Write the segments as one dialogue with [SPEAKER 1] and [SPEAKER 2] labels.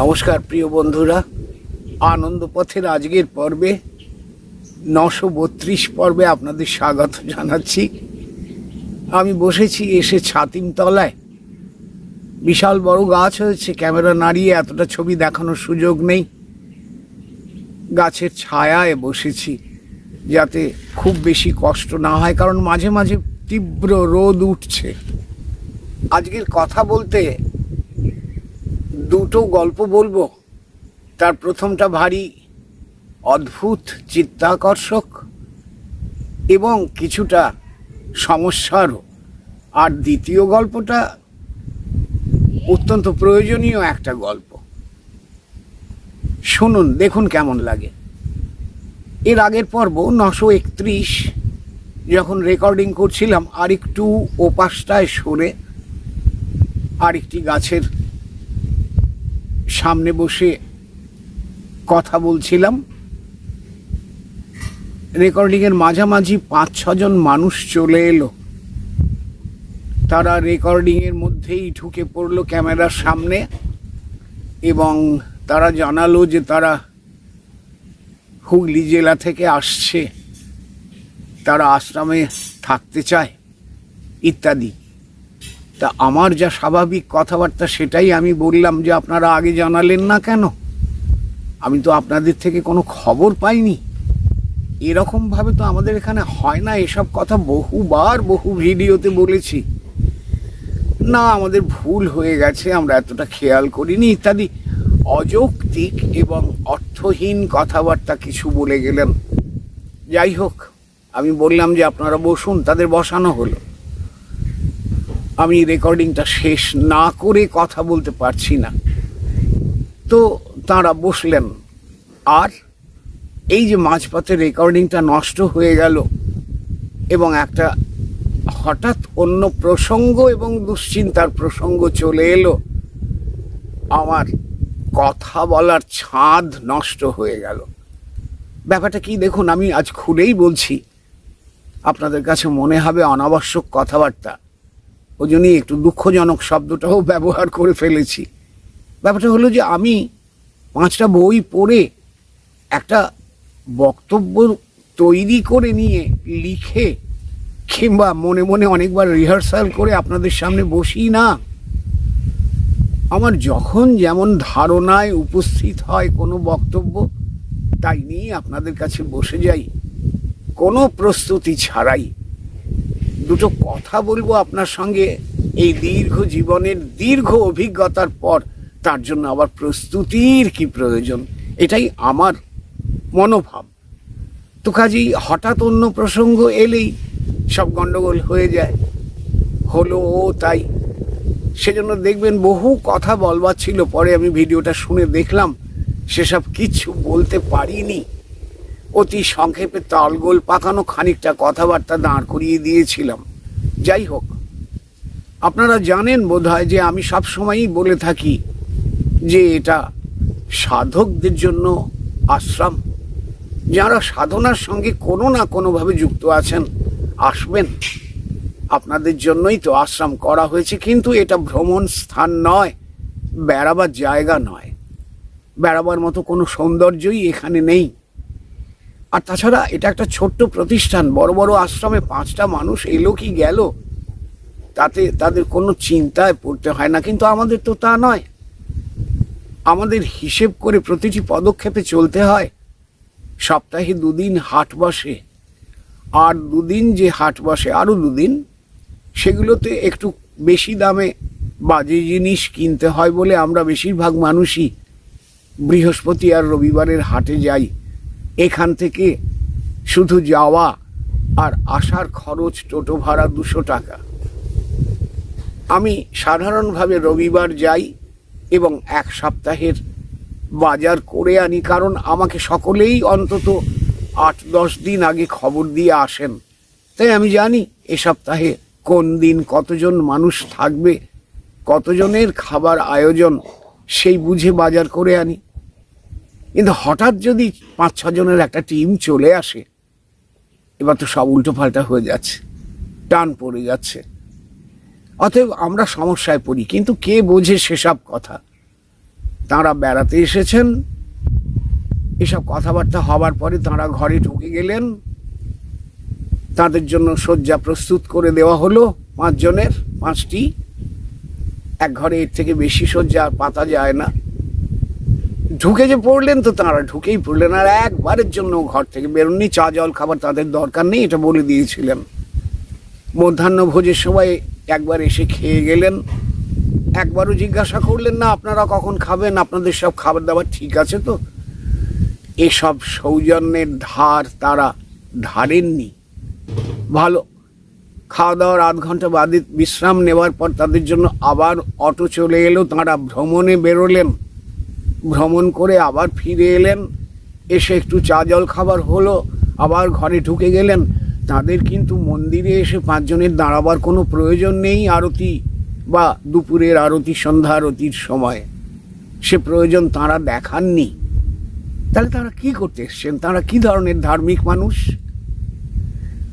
[SPEAKER 1] নমস্কার প্রিয় বন্ধুরা। আনন্দ পথের আজকের পর্বে নশো বত্রিশ পর্বে আপনাদের স্বাগত জানাচ্ছি। আমি বসেছি এসে ছাতিম তলায়। বিশাল বড় গাছ হয়েছে, ক্যামেরা নাড়িয়ে এতটা ছবি দেখানোর সুযোগ নেই। গাছের ছায়ায় বসেছি, যাতে খুব বেশি কষ্ট না হয়, কারণ মাঝে মাঝে তীব্র রোদ উঠছে। আজকের কথা বলতে দুটো গল্প বলব। তার প্রথমটা ভারী, অদ্ভুত, চিত্তাকর্ষক এবং কিছুটা সমস্যারও। আর দ্বিতীয় গল্পটা অত্যন্ত প্রয়োজনীয় একটা গল্প। শুনুন, দেখুন কেমন লাগে। এর আগের পর্ব নশো একত্রিশ, যখন রেকর্ডিং করছিলাম আর একটু ওপাশটায় সরে আরেকটি গাছের সামনে বসে কথা বলছিলাম। রেকর্ডিংয়ের মাঝামাঝি পাঁচ, ছজন মানুষ চলে এলো। তারা রেকর্ডিংয়ের মধ্যেই ঢুকে পড়ল ক্যামেরার সামনে এবং তারা জানালো যে তারা হুগলি জেলা থেকে আসছে। তারা আশ্রমে থাকতে চায়, ইত্যাদি। তা আমার যা স্বাভাবিক কথাবার্তা সেটাই আমি বললাম যে আপনারা আগে জানালেন না কেন? আমি তো আপনাদের থেকে কোনো খবর পাইনি। এরকমভাবে তো আমাদের এখানে হয় না, এসব কথা বহুবার বহু ভিডিওতে বলেছি। না, আমাদের ভুল হয়ে গেছে, আমরা এতটা খেয়াল করিনি, ইত্যাদি। অযৌক্তিক এবং অর্থহীন কথাবার্তা কিছু বলে গেলেন। যাই হোক, আমি বললাম যে আপনারা বসুন, তাদের বসানো হলো। আমি রেকর্ডিংটা শেষ না করে কথা বলতে পারছি না। তো তাঁরা বসলেন, আর এই যে মাঝপথে রেকর্ডিংটা নষ্ট হয়ে গেল এবং একটা হঠাৎ অন্য প্রসঙ্গ এবং দুশ্চিন্তার প্রসঙ্গ চলে এলো, আমার কথা বলার ছাদ নষ্ট হয়ে গেল। ব্যাপারটা কি দেখুন, আমি আজ খুলেই বলছি, আপনাদের কাছে মনে হবে অনাবশ্যক কথাবার্তা। ওই জন্যই একটু দুঃখজনক শব্দটাও ব্যবহার করে ফেলেছি। ব্যাপারটা হলো যে আমি পাঁচটা বই পড়ে একটা বক্তব্য তৈরি করে নিয়ে লিখে কিংবা মনে মনে অনেকবার রিহার্সাল করে আপনাদের সামনে বসি না, আমার যখন যেমন ধারণায় উপস্থিত হয় কোনো বক্তব্য, তাই নিয়ে আপনাদের কাছে বসে যাই। কোনো প্রস্তুতি ছাড়াই। দুটো কথা বলব আপনার সঙ্গে। এই দীর্ঘ জীবনের দীর্ঘ অভিজ্ঞতার পর তার জন্য আবার প্রস্তুতির কি প্রয়োজন, এটাই আমার মনোভাব। তো কাজেই হঠাৎ অন্য প্রসঙ্গ এলেই সব গন্ডগোল হয়ে যায়। হলো ও তাই। সেজন্য দেখবেন বহু কথা বলবার ছিল, পরে আমি ভিডিওটা শুনে দেখলাম, সেসব কিছু বলতে পারিনি। অতি সংক্ষেপে তালগোল পাকানো খানিকটা কথাবার্তা দাঁড় করিয়ে দিয়েছিলাম। যাই হোক, আপনারা জানেন বোধহয় যে আমি সব সময়ই বলে থাকি যে এটা সাধকদের জন্য আশ্রম। যারা সাধনার সঙ্গে কোনো না কোনোভাবে যুক্ত আছেন, আসবেন। আপনাদের জন্যই তো আশ্রম করা হয়েছে, কিন্তু এটা ভ্রমণ স্থান নয়, বেড়াবার জায়গা নয়। বেড়াবার মতো কোনো সৌন্দর্যই এখানে নেই। আর তাছাড়া এটা একটা ছোট্ট প্রতিষ্ঠান, বড় বড় আশ্রমে পাঁচটা মানুষ এলো কি গেল। তাতে তাদের কোনো চিন্তায় পড়তে হয় না, কিন্তু আমাদের তো তা নয়। আমাদের হিসেব করে প্রতিটি পদক্ষেপে চলতে হয়। সপ্তাহে দুদিন হাট বসে। আর দুদিন যে হাট বসে আরও দুদিন, সেগুলোতে একটু বেশি দামে বাজে জিনিস কিনতে হয় বলে আমরা বেশিরভাগ মানুষই বৃহস্পতি আর রবিবারের হাটে যাই। এখান থেকে শুধু যাওয়া আর আসার খরচ টোটো ভাড়া দুশো টাকা। আমি সাধারণভাবে রবিবার যাই এবং এক সপ্তাহের বাজার করে আনি কারণ আমাকে সকলেই অন্তত আট, দশ দিন আগে খবর দিয়ে আসেন। তাই আমি জানি এ সপ্তাহে কোন দিন কতজন মানুষ থাকবে, কতজনের খাবার আয়োজন, সেই বুঝে বাজার করে আনি। কিন্তু হঠাৎ যদি পাঁচ ছজনের একটা টিম চলে আসে, এবার তো সব উল্টো পাল্টা হয়ে যাচ্ছে, টান পড়ে যাচ্ছে। অতএব আমরা সমস্যায় পড়ি, কিন্তু কে বোঝে সেসব কথা? তাঁরা বেড়াতে এসেছেন, এসব কথাবার্তা হবার পরে তাঁরা ঘরে ঢুকে গেলেন। তাদের জন্য শয্যা প্রস্তুত করে দেওয়া হলো পাঁচজনের, পাঁচটি। এক ঘরে এর থেকে বেশি শয্যা পাতা যায় না। ঢুকে যে পড়লেন তো তাঁরা ঢুকেই পড়লেন আর একবারের জন্য ঘর থেকে বেরোননি, চা, জল, খাবার তাদের দরকার নেই, এটা বলে দিয়েছিলেন। মধ্যাহ্ন ভোজের সময় একবার এসে খেয়ে গেলেন। একবারও জিজ্ঞাসা করলেন, না, আপনারা কখন খাবেন? আপনাদের সব খাবার দাবার ঠিক আছে তো? এসব সৌজন্যের ধার তারা ধারেননি ভালো খাওয়া দাওয়ার আধ ঘণ্টা বাদে বিশ্রাম নেওয়ার পর তাদের জন্য আবার অটো চলে এলো, তাঁরা ভ্রমণে বেরোলেন। ভ্রমণ করে আবার ফিরে এলেন। এসে একটু চা জল খাবার হলো, আবার ঘরে ঢুকে গেলেন। তাদের কিন্তু মন্দিরে এসে পাঁচজনের দাঁড়াবার কোনো প্রয়োজন নেই আরতি বা দুপুরের আরতি, সন্ধ্যা আরতির সময়। সে প্রয়োজন তাঁরা দেখাননি। তাহলে তারা কি করতে এসছেন? তারা কি ধরনের ধার্মিক মানুষ?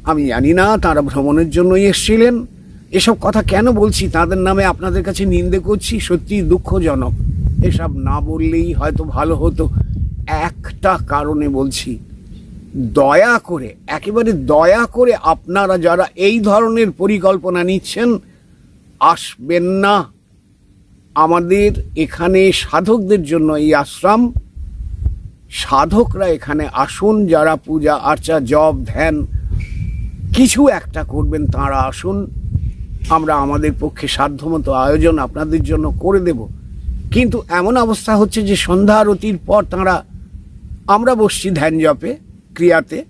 [SPEAKER 1] আমি জানি না, তারা ভ্রমণের জন্যই এসেছিলেন। এসব কথা কেন বলছি? তাদের নামে আপনাদের কাছে নিন্দে করছি সত্যি দুঃখজনক। এসব না বললেই হয়তো ভালো হতো। একটা কারণে বলছি, দয়া করে, একেবারে দয়া করে আপনারা যারা এই ধরনের পরিকল্পনা নিচ্ছেন, আসবেন না। আমাদের এখানে সাধকদের জন্য এই আশ্রম, সাধকরা এখানে আসুন, যারা পূজা, আর্চা জব ধ্যান, কিছু একটা করবেন, তাঁরা আসুন। আমরা আমাদের পক্ষে সাধ্যমতো আয়োজন আপনাদের জন্য করে দেব। কিন্তু এমন অবস্থা হচ্ছে যে সন্ধ্যা আরতির পর তাঁরা আমরা বসছি ধ্যান জপে, ক্রিয়াতে।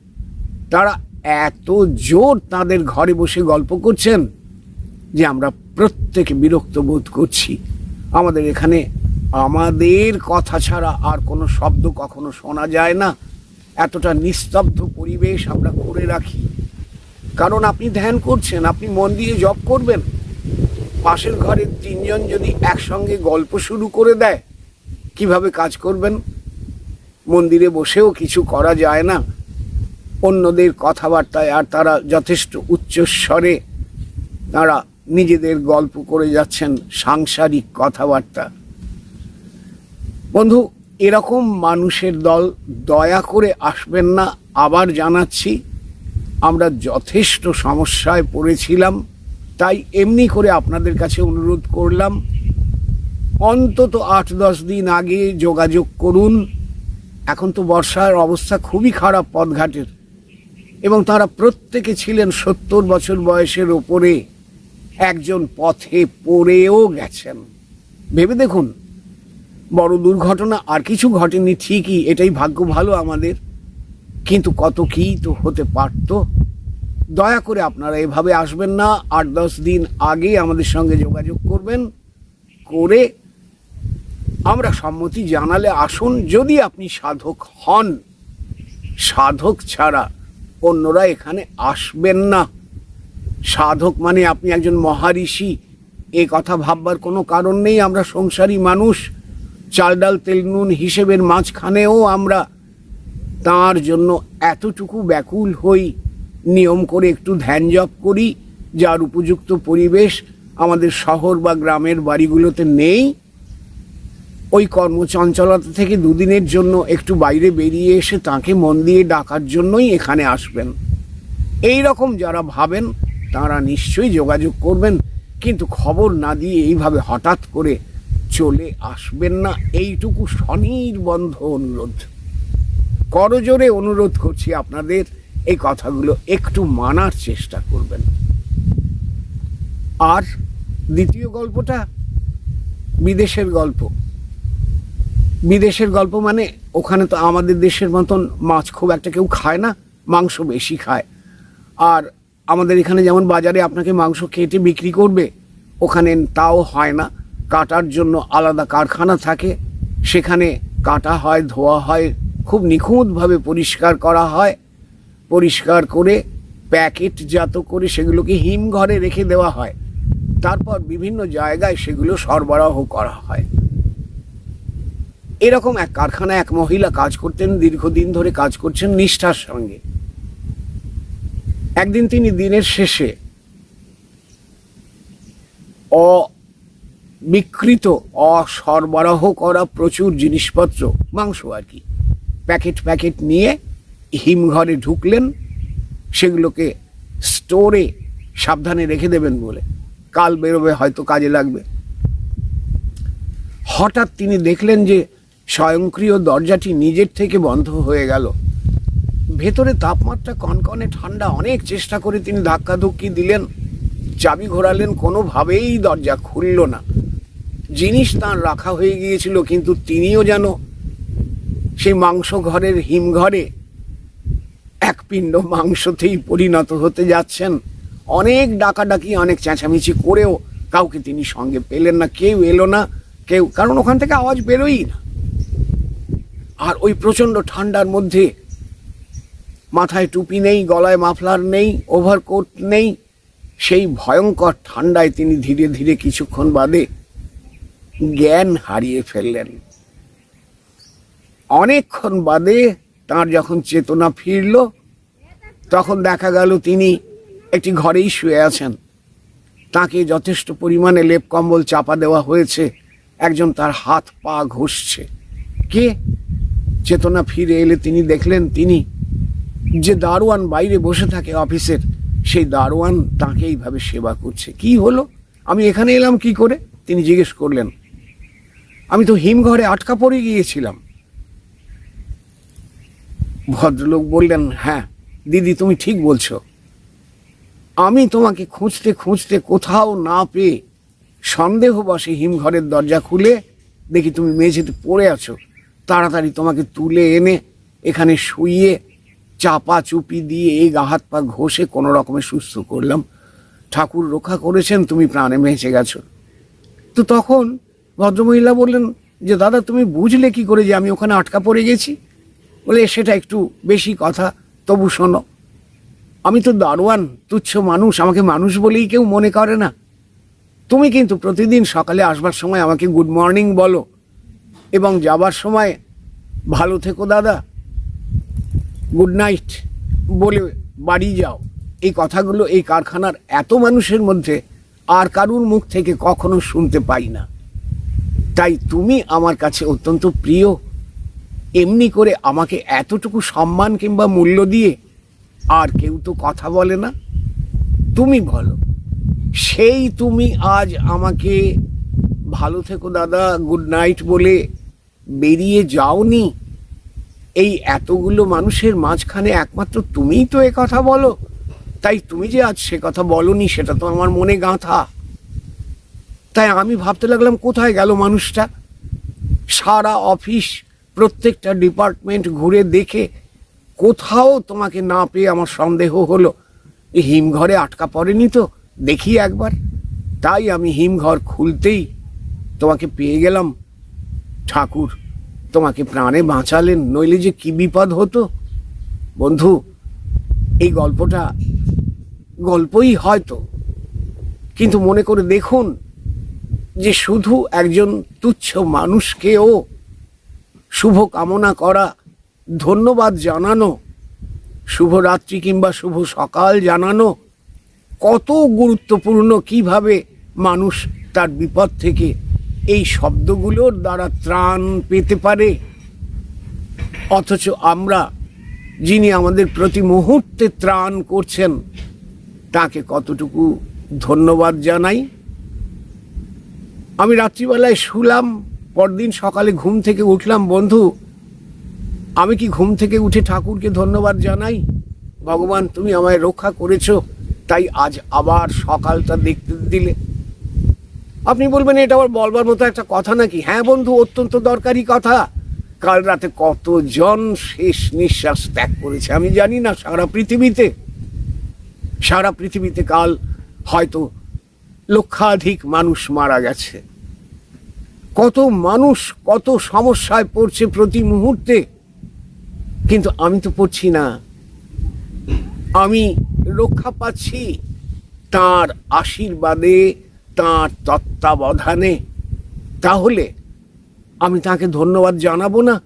[SPEAKER 1] তারা এত জোর তাদের ঘরে বসে গল্প করছেন যে আমরা প্রত্যেকে বিরক্ত বোধ করছি। আমাদের এখানে আমাদের কথা ছাড়া আর কোনো শব্দ কখনো শোনা যায় না। এতটা নিস্তব্ধ পরিবেশ আমরা করে রাখি। কারণ আপনি ধ্যান করছেন, আপনি মন দিয়ে জপ করবেন পাশের ঘরের তিনজন যদি একসঙ্গে গল্প শুরু করে দেয়, কীভাবে কাজ করবেন? মন্দিরে বসেও কিছু করা যায় না। অন্যদের কথাবার্তায় আর তারা যথেষ্ট উচ্চস্বরে তারা নিজেদের গল্প করে যাচ্ছেন, সাংসারিক কথাবার্তা। বন্ধু, এরকম মানুষের দল দয়া করে আসবেন না, আবার জানাচ্ছি, আমরা যথেষ্ট সমস্যায় পড়েছিলাম। তাই এমনি করে আপনাদের কাছে অনুরোধ করলাম, অন্তত আট দশ দিন আগে যোগাযোগ করুন। এখন তো বর্ষার অবস্থা খুবই খারাপ পথঘাটের, এবং তারা প্রত্যেকে ছিলেন সত্তর বছর বয়সের ওপরে, একজন পথে পড়েও গেছেন। ভেবে দেখুন, বড় দুর্ঘটনা আর কিছু ঘটেনি ঠিকই, এটাই ভাগ্য ভালো আমাদের, কিন্তু কত কী তো হতে পারত। দয়া করে আপনারা এভাবে আসবেন না। আট দশ দিন আগে আমাদের সঙ্গে যোগাযোগ করবেন, করে আমরা সম্মতি জানালে আসুন। যদি আপনি সাধক হন, সাধক ছাড়া অন্যরা এখানে আসবেন না। সাধক মানে আপনি একজন মহারিষি, এ কথা ভাববার কোনো কারণ নেই। আমরা সংসারী মানুষ, চাল ডাল তেল নুন হিসেবের মাঝখানেও আমরা তার জন্য এতটুকু ব্যাকুল হই। নিয়ম করে একটু ধ্যান জপ করি, যার উপযুক্ত পরিবেশ আমাদের শহর বা গ্রামের বাড়িগুলোতে নেই। ওই কর্মচঞ্চলতা থেকে দুদিনের জন্য একটু বাইরে বেরিয়ে এসে তাকে মন দিয়ে ডাকার জন্যই এখানে আসবেন। এই রকম যারা ভাবেন, তারা নিশ্চয়ই যোগাযোগ করবেন, কিন্তু খবর না দিয়ে এইভাবে হঠাৎ করে চলে আসবেন না, এইটুকু স্বনির্বন্ধ অনুরোধ। করজোরে অনুরোধ করছি আপনাদের এই কথাগুলো একটু মানার চেষ্টা করবেন। আর দ্বিতীয় গল্পটা বিদেশের গল্প। বিদেশের গল্প মানে ওখানে তো আমাদের দেশের মতন মাছ খুব একটা কেউ খায় না, মাংস বেশি খায়। আর আমাদের এখানে যেমন বাজারে আপনাকে মাংস কেটে বিক্রি করবে, ওখানে তাও হয় না। কাটার জন্য আলাদা কারখানা থাকে, সেখানে কাটা হয়, ধোয়া হয়, খুব নিখুঁতভাবে পরিষ্কার করা হয়। পরিষ্কার করে প্যাকেটজাত করে সেগুলোকে হিমঘরে রেখে দেওয়া হয়। তারপর বিভিন্ন জায়গায় সেগুলো সরবরাহ করা হয়। এরকম এক কারখানায় এক মহিলা কাজ করতেন, দীর্ঘদিন ধরে কাজ করছেন নিষ্ঠার সঙ্গে। একদিন তিনি দিনের শেষে অ বিকৃত অসরবরাহ করা প্রচুর জিনিসপত্র, মাংস আর কি, প্যাকেট প্যাকেট নিয়ে হিমঘরে ঢুকলেন, সেগুলোকে স্টোরে সাবধানে রেখে দেবেন বলে। কাল বেরোবে, হয়তো কাজে লাগবে। হঠাৎ তিনি দেখলেন যে স্বয়ংক্রিয় দরজাটি নিজের থেকে বন্ধ হয়ে গেল। ভেতরে তাপমাত্রা কনকনে ঠান্ডা, অনেক চেষ্টা করে তিনি ধাক্কাধুক্কি দিলেন। চাবি ঘোরালেন, কোনোভাবেই দরজা খুলল না। জিনিস তাঁর রাখা হয়ে গিয়েছিল, কিন্তু তিনিও যেন সেই মাংস ঘরের হিমঘরে পিণ্ড মাংসতেই পরিণত হতে যাচ্ছেন। অনেক ডাকাডাকি, অনেক চেঁচামেচি করেও কাউকে তিনি সঙ্গে পেলেন না, কেউ এলো না, কেউ, কারণ ওখান থেকে আওয়াজ বেরোই না। আর ওই প্রচণ্ড ঠান্ডার মধ্যে মাথায় টুপি নেই, গলায় মাফলার নেই ওভারকোট নেই, সেই ভয়ঙ্কর ঠান্ডায় তিনি ধীরে ধীরে কিছুক্ষণ বাদে জ্ঞান হারিয়ে ফেললেন। অনেকক্ষণ বাদে তার যখন চেতনা ফিরল তখন দেখা গেল তিনি একটি ঘরেই শুয়ে আছেন। তাকে যথেষ্ট পরিমাণে লেপ কম্বল চাপা দেওয়া হয়েছে। একজন তার হাত পা ঘষছে। কে? চেতনা ফিরে এলে তিনি দেখলেন তিনি যে দারোয়ান বাইরে বসে থাকে অফিসের, সেই দারোয়ান তাকে এইভাবে সেবা করছে। কি হলো? আমি এখানে এলাম কি করে? তিনি জিজ্ঞেস করলেন। আমি তো হিমঘরে আটকা পড়ে গিয়েছিলাম। ভদ্রলোক বললেন হ্যাঁ দিদি, তুমি ঠিক বলছো। আমি তোমাকে খুঁজতে খুঁজতে কোথাও না পেয়ে সন্দেহবশে হিমঘরের দরজা খুলে দেখি তুমি মেঝেতে পড়ে আছো। তাড়াতাড়ি তোমাকে তুলে এনে এখানে শুইয়ে চাপা চুপি দিয়ে এই গা হাত পা ঘষে কোনো রকমে সুস্থ করলাম। ঠাকুর রক্ষা করেছেন, তুমি প্রাণে বেঁচে গেছো। তো তখন ভদ্রমহিলা বললেন যে, দাদা, তুমি বুঝলে কি করে যে আমি ওখানে আটকা পড়ে গেছি? বলে, সেটা একটু বেশি কথা। তবু শোনো, আমি তো দারোয়ান, তুচ্ছ মানুষ, আমাকে মানুষ বলেই কেউ মনে করে না। তুমি কিন্তু প্রতিদিন সকালে আসবার সময় আমাকে গুড মর্নিং বলো, এবং যাবার সময়, ভালো থেকো দাদা গুড নাইট বলে বাড়ি যাও। এই কথাগুলো এই কারখানার এত মানুষের মধ্যে আর কারুর মুখ থেকে কখনো শুনতে পাই না। তাই তুমি আমার কাছে অত্যন্ত প্রিয় এমনি করে আমাকে এতটুকু সম্মান কিংবা মূল্য দিয়ে আর কেউ তো কথা বলে না? তুমি বলো, সেই তুমি আজ আমাকে ভালো থেকো দাদা গুড নাইট বলে বেরিয়ে যাওনি? এই এতগুলো মানুষের মাঝখানে একমাত্র তুমিই তো এ কথা বলো। তাই তুমি যে আজ সে কথা বলনি, সেটা তো আমার মনে গাঁথা। তাই আমি ভাবতে লাগলাম, কোথায় গেল মানুষটা? সারা অফিস প্রত্যেকটা ডিপার্টমেন্ট ঘুরে দেখে কোথাও তোমাকে না পেয়ে আমার সন্দেহ হলো। হিমঘরে আটকা পড়েনি তো, দেখি একবার। তাই আমি হিমঘর খুলতেই তোমাকে পেয়ে গেলাম। ঠাকুর, তোমাকে প্রাণে বাঁচালেন, নইলে যে কি বিপদ হতো? বন্ধু, এই গল্পটা গল্পই হয়তো। কিন্তু মনে করে দেখুন যে শুধু একজন তুচ্ছ মানুষকেও শুভ কামনা করা, ধন্যবাদ জানানো, শুভরাত্রি কিংবা শুভ সকাল জানানো, কত গুরুত্বপূর্ণ কীভাবে মানুষ তার বিপদ থেকে এই শব্দগুলোর দ্বারা ত্রাণ পেতে পারে। অথচ আমরা যিনি আমাদের প্রতি মুহূর্তে ত্রাণ করছেন, তাকে কতটুকু ধন্যবাদ জানাই। আমি রাত্রিবেলায় শুলাম। পরদিন সকালে ঘুম থেকে উঠলাম, বন্ধু, আমি কি ঘুম থেকে উঠে ঠাকুরকে ধন্যবাদ জানাই? ভগবান, তুমি আমায় রক্ষা করেছ, তাই আজ আবার সকালটা দেখতে দিলে। আপনি বলবেন, এটা আবার বলবার মতো একটা কথা নাকি? হ্যাঁ বন্ধু, অত্যন্ত দরকারি কথা। কাল রাতে কতজন শেষ নিঃশ্বাস ত্যাগ করেছে আমি জানি না সারা পৃথিবীতে। সারা পৃথিবীতে কাল হয়তো লক্ষাধিক মানুষ মারা গেছে। কত মানুষ কত সমস্যায় পড়ছে প্রতি মুহূর্তে। কিন্তু আমি তো পড়ছি না। আমি রক্ষা পাচ্ছি তার আশীর্বাদে, তার তত্ত্বাবধানে। তাহলে আমি তাকে ধন্যবাদ জানাব না?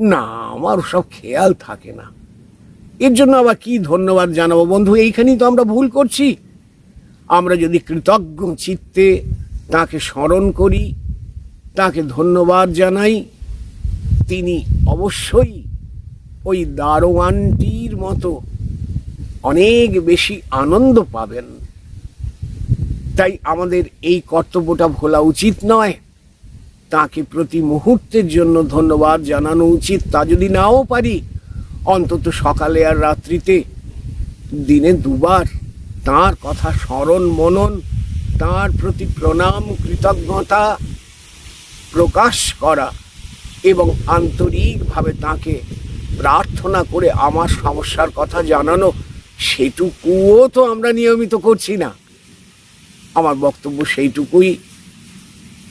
[SPEAKER 1] না, আমার সব খেয়াল থাকে না। এর জন্য আবার কি ধন্যবাদ জানাব বন্ধু? এইখানেই তো আমরা ভুল করছি। আমরা যদি কৃতজ্ঞ চিত্তে তাকে স্মরণ করি তাকে ধন্যবাদ জানাই। তিনি অবশ্যই ওই দারোয়ানটির মতো অনেক বেশি আনন্দ পাবেন। তাই আমাদের এই কর্তব্যটা ভোলা উচিত নয়। তাকে প্রতি মুহূর্তের জন্য ধন্যবাদ জানানো উচিত। তা যদি নাও পারি, অন্তত সকালে আর রাত্রিতে, দিনে দুবার, তার কথা স্মরণ মনন, তার প্রতি প্রণাম, কৃতজ্ঞতা প্রকাশ করা এবং আন্তরিকভাবে তাকে প্রার্থনা করে আমার সমস্যার কথা জানানো, সেটুকুও তো আমরা নিয়মিত করছি না। আমার বক্তব্য সেইটুকুই।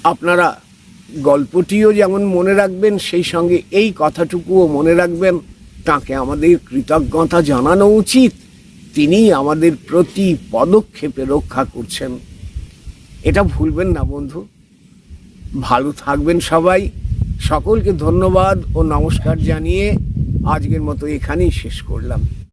[SPEAKER 1] আপনারা গল্পটিও যেমন মনে রাখবেন, সেই সঙ্গে এই কথাটুকুও মনে রাখবেন, তাকে আমাদের কৃতজ্ঞতা জানানো উচিত। তিনি আমাদের প্রতি পদক্ষেপে রক্ষা করছেন। এটা ভুলবেন না বন্ধু। ভালো থাকবেন সবাই। সকলকে ধন্যবাদ ও নমস্কার জানিয়ে আজকের মতো এখানেই শেষ করলাম।